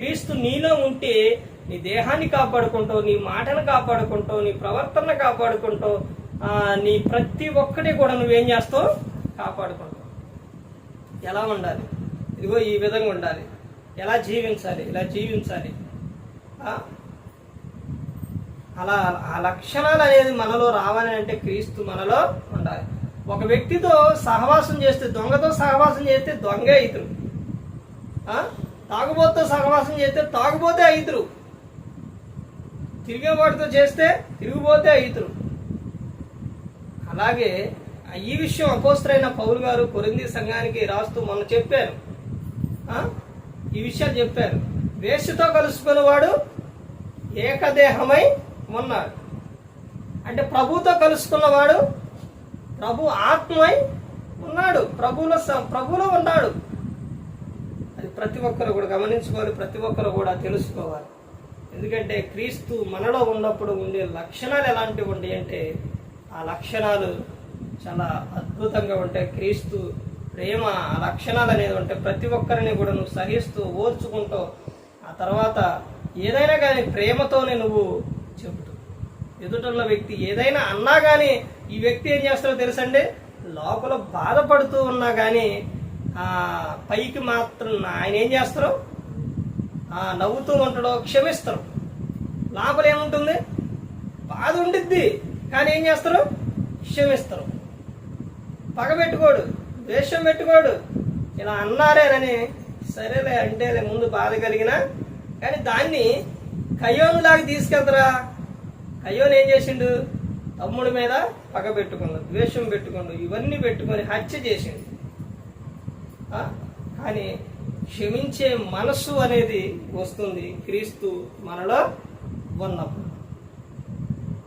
క్రీస్తు నీలో ఉంటే నీ దేహాన్ని కాపాడుకుంటావు నీ మాటను కాపాడుకుంటావు నీ ప్రవర్తన కాపాడుకుంటావు నీ ప్రతి ఒక్కటి కూడా నువ్వేం చేస్తావు? కాపాడుకుంటావు. ఎలా ఉండాలి? ఇదిగో ఈ విధంగా ఉండాలి. ఎలా జీవించాలి? ఇలా జీవించాలి. అలా ఆ లక్షణాలు అనేది మనలో రావాలి అంటే క్రీస్తు మనలో ఉండాలి. ఒక వ్యక్తితో సహవాసం చేస్తే దొంగతో సహవాసం చేస్తే దొంగ అవుతుంది తాగుబోతుతో సహవాసం చేస్తే తాగుబోతే అయితురు. తిరిగేవాడితో చేస్తే తిరిగిపోతే అయితురు. అలాగే ఈ విషయం అపోస్తరైన పౌలు గారు కొరింది సంఘానికి రాస్తూ మొన్న చెప్పారు. ఈ విషయాలు చెప్పారు. వేషతో కలుసుకునేవాడు ఏకదేహమై ఉన్నాడు. అంటే ప్రభుతో కలుసుకున్నవాడు ప్రభు ఆత్మై ఉన్నాడు. ప్రభులో స- ఉన్నాడు. ప్రతి ఒక్కరు కూడా గమనించుకోవాలి ప్రతి ఒక్కరు కూడా తెలుసుకోవాలి. ఎందుకంటే క్రీస్తు మనలో ఉన్నప్పుడు ఉండే లక్షణాలు ఎలాంటివి ఉంటాయి అంటే ఆ లక్షణాలు చాలా అద్భుతంగా ఉంటాయి. క్రీస్తు ప్రేమ ఆ లక్షణాలు అనేది ఉంటాయి ప్రతి ఒక్కరిని కూడా నువ్వు సహిస్తూ ఓర్చుకుంటూ ఆ తర్వాత ఏదైనా కానీ ప్రేమతోనే నువ్వు చెబుతూ. ఎదుటన్న వ్యక్తి ఏదైనా అన్నా కానీ ఈ వ్యక్తి ఏం చేస్తారో తెలుసండి? లోపల బాధపడుతూ ఉన్నా కానీ పైకి మాత్రం ఆయన ఏం చేస్తారు? ఆ నవ్వుతూ ఉంటాడో క్షమిస్తారు. లోపల ఏముంటుంది బాధ ఉండిద్ది. కానీ ఏం చేస్తారు? క్షమిస్తారు. పగ పెట్టుకోడు ద్వేషం పెట్టుకోడు. ఇలా అన్నారేనని సరేలే అంటేలే ముందు బాధ కలిగిన. కానీ దాన్ని కయ్యోనులాగా తీసుకెళ్తారా? కయ్యోను ఏం చేసిండు? తమ్ముడి మీద పగ పెట్టుకున్నాడు ద్వేషం పెట్టుకున్నాడు ఇవన్నీ పెట్టుకొని హత్య చేసిండు. కానీ క్షమించే మనస్సు అనేది వస్తుంది క్రీస్తు మనలో ఉన్నప్పుడు.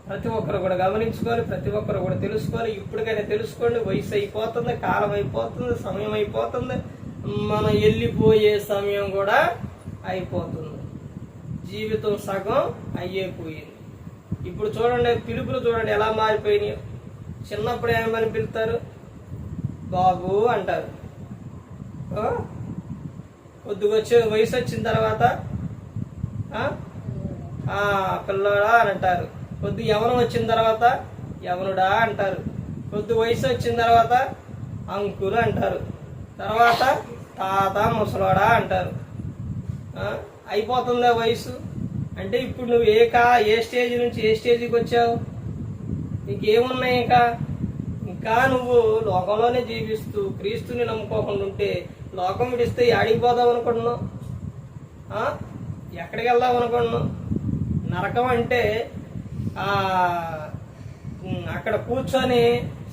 ప్రతి ఒక్కరు కూడా గమనించుకోవాలి ప్రతి ఒక్కరు కూడా తెలుసుకోవాలి ఇప్పటికైనా తెలుసుకోండి వయసు అయిపోతుంది కాలం అయిపోతుంది సమయం అయిపోతుంది మనం వెళ్ళిపోయే సమయం కూడా అయిపోతుంది. జీవితం సగం అయ్యేపోయింది ఇప్పుడు చూడండి పిలుపులు చూడండి ఎలా మారిపోయినాయి. చిన్నప్పుడు ఏమని పిలుస్తారు? బాబు అంటారు. కొద్దిగా వచ్చే వయసు వచ్చిన తర్వాత పిల్లడా పిల్లోడా అని అంటారు. కొద్ది యవనం వచ్చిన తర్వాత యవనుడా అంటారు. కొద్ది వయసు వచ్చిన తర్వాత అంకులు అంటారు. తర్వాత తాత ముసలోడా అంటారు. ఆ? అయిపోతుందా వయసు? అంటే ఇప్పుడు నువ్వు ఏ కా ఏ స్టేజ్ నుంచి ఏ స్టేజ్కి వచ్చావు? నీకేమున్నాయి ఇంకా? ఇంకా నువ్వు లోకంలోనే జీవిస్తూ క్రీస్తుని నమ్ముకోకుండా ఉంటే లోకం విడిస్తే ఆడికి పోదాం అనుకుంటున్నాం ఎక్కడికి వెళ్దాం అనుకుంటున్నాం నరకం అంటే అక్కడ కూర్చొని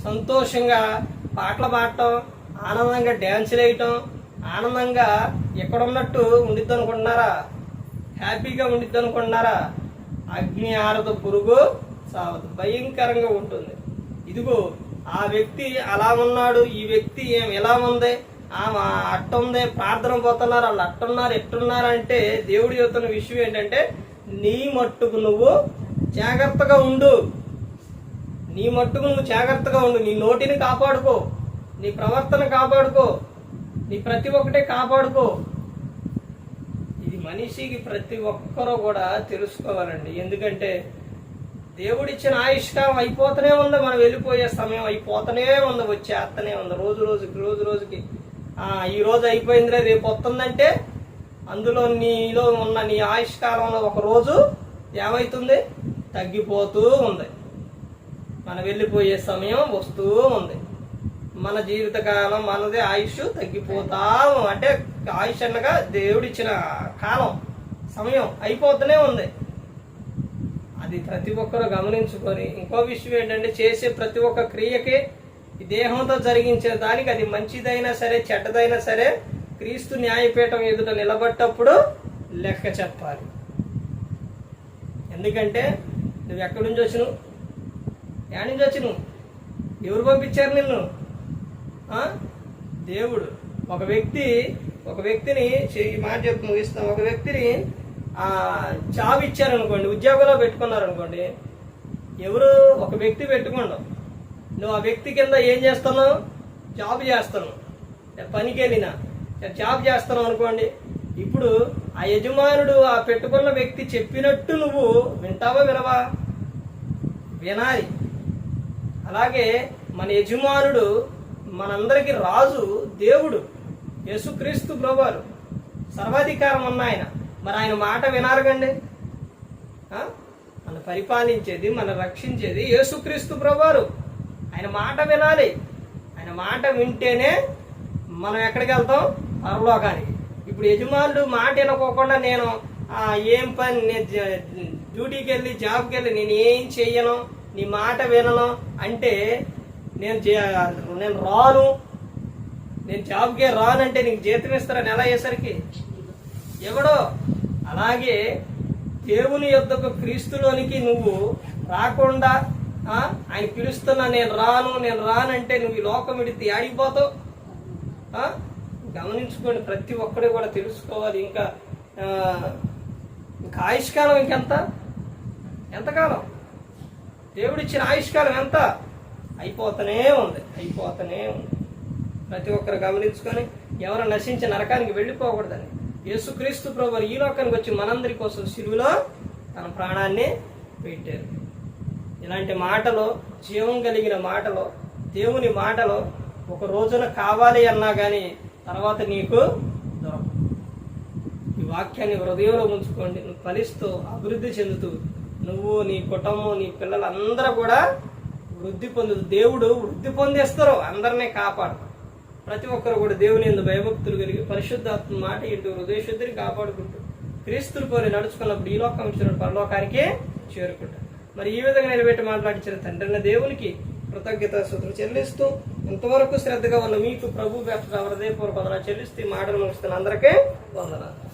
సంతోషంగా పాటలు పాడటం ఆనందంగా డ్యాన్సులు వేయటం ఆనందంగా ఎక్కడ ఉన్నట్టు ఉండిద్ది అనుకుంటున్నారా? హ్యాపీగా ఉండిద్ది అనుకుంటున్నారా? అగ్ని ఆరదు పురుగు సావదు భయంకరంగా ఉంటుంది. ఇదిగో ఆ వ్యక్తి అలా ఉన్నాడు ఈ వ్యక్తి ఏం ఎలా ఉంది? ఆమె అట్టుంది ప్రార్థన పోతున్నారు వాళ్ళు అట్టున్నారు ఎట్టున్నారు అంటే దేవుడు చెబుతున్న విషయం ఏంటంటే నీ మట్టుకు నువ్వు జాగ్రత్తగా ఉండు. నీ మట్టుకు నువ్వు జాగ్రత్తగా ఉండు. నీ నోటిని కాపాడుకో. నీ ప్రవర్తన కాపాడుకో. నీ ప్రతి ఒక్కటే కాపాడుకో. ఇది మనిషికి ప్రతి ఒక్కరూ కూడా తెలుసుకోవాలండి. ఎందుకంటే దేవుడిచ్చిన ఆయుష్కాలం అయిపోతూనే ఉంది. మనం వెళ్ళిపోయే సమయం అయిపోతూనే ఉంది. వచ్చేస్తూనే ఉంది. రోజు రోజుకి రోజు రోజుకి ఈ రోజు అయిపోయిందిలే రేపు వస్తుందంటే అందులో నీలో ఉన్న నీ ఆయుష్కాలంలో ఒక రోజు ఏమవుతుంది తగ్గిపోతూ ఉంది. మనం వెళ్ళిపోయే సమయం వస్తూ ఉంది. మన జీవితకాలం మనదే ఆయుష్ తగ్గిపోతాము అంటే ఆయుష్ అనగా దేవుడిచ్చిన కాలం సమయం అయిపోతూనే ఉంది. అది ప్రతి ఒక్కరూ గమనించుకొని ఇంకో విషయం ఏంటంటే చేసే ప్రతి ఒక్క క్రియకి ఈ దేహంతో జరిగించే దానికి అది మంచిదైనా సరే చెడ్డదైనా సరే క్రీస్తు న్యాయపీఠం ఎదుట నిలబడ్డప్పుడు లెక్క చెప్పాలి. ఎందుకంటే నువ్వు ఎక్కడి నుంచి వచ్చిను ఎక్కడి నుంచి వచ్చిను ఎవరు పంపించారు నిన్ను? దేవుడు. ఒక వ్యక్తి ఒక వ్యక్తిని ఈ మాట చెప్పి ముగిస్తాం ఒక వ్యక్తిని ఆ ఇచ్చారనుకోండి ఉద్యోగంలో పెట్టుకున్నారనుకోండి ఎవరు ఒక వ్యక్తి పెట్టుకోండు నువ్వు ఆ వ్యక్తి కింద ఏం చేస్తున్నావు? జాబ్ చేస్తున్నావు. పనికి వెళ్ళినా. జాబ్ చేస్తున్నావు అనుకోండి. ఇప్పుడు ఆ యజమానుడు ఆ పెట్టుకున్న వ్యక్తి చెప్పినట్టు నువ్వు వింటావా వినవా? వినాలి. అలాగే మన యజమానుడు మనందరికి రాజు దేవుడు యేసుక్రీస్తు ప్రభువారు. సర్వాధికారం ఉన్న ఆయన. మరి ఆయన మాట వినారుగండి మన పరిపాలించేది మన రక్షించేది యేసుక్రీస్తు ప్రభువారు. ఆయన మాట వినాలి. ఆయన మాట వింటేనే మనం ఎక్కడికి వెళ్తాం? పరలోకానికి. ఇప్పుడు యజమానుడు మాట వినకోకుండా నేను ఏం పని? నేను డ్యూటీకి వెళ్ళి జాబ్కి వెళ్ళి నేను ఏం చెయ్యను? నీ మాట వినను? అంటే నేను నేను రాను. నేను జాబ్కే రానంటే నీకు జీతం ఇస్తారా? నెల అయ్యేసరికి ఎవడో అలాగే దేవుని యొద్దకు క్రీస్తులోనికి నువ్వు రాకుండా ఆయన పిలుస్తున్నా నేను రాను నేను రానంటే నువ్వు ఈ లోకం విడితే ఆడిపోతావు గమనించుకొని గమనించుకోండి ప్రతి ఒక్కడు కూడా తెలుసుకోవాలి. ఇంకా ఇంకా ఆయుష్కాలం ఇంకెంత? ఎంతకాలం? దేవుడిచ్చిన ఆయుష్కాలం ఎంత? అయిపోతూనే ఉంది అయిపోతూనే ఉంది. ప్రతి ఒక్కరు గమనించుకొని ఎవరు నశించి నరకానికి వెళ్ళిపోకూడదని. యేసుక్రీస్తు ప్రభు ఈ లోకానికి వచ్చి మనందరి కోసం సిలువలో తన ప్రాణాన్ని పెట్టారు. ఇలాంటి మాటలు జీవం కలిగిన మాటలు దేవుని మాటలు ఒక రోజున కావాలి అన్నా కానీ తర్వాత నీకు దొరకదు. ఈ వాక్యాన్ని హృదయంలో ఉంచుకోండి. నువ్వు ఫలిస్తూ అభివృద్ధి చెందుతూ నువ్వు నీ కుటుంబం నీ పిల్లలందరూ కూడా వృద్ధి పొందుతూ దేవుడు వృద్ధి పొందేస్తారు. అందరినీ కాపాడు. ప్రతి ఒక్కరు కూడా దేవుని ఎందు భయభక్తులు కలిగి పరిశుద్ధాత్మ మాట ఇటు హృదయశుద్ధిని కాపాడుకుంటూ క్రీస్తులు పోలి నడుచుకున్నప్పుడు ఈ లోకం ఇచ్చిన పరలోకానికి చేరుకుంటారు మరి ఈ విధంగా నిలబెట్టి మాట్లాడించిన తండ్రిన దేవునికి కృతజ్ఞత సూత్రం చెల్లిస్తూ ఇంతవరకు శ్రద్ధగా ఉన్న మీకు ప్రభు వ్యక్తి హృదయపూర్వక వందన చెల్లిస్తూ ఈ మాటలు ముగిస్తున్న అందరికీ వందనాలు.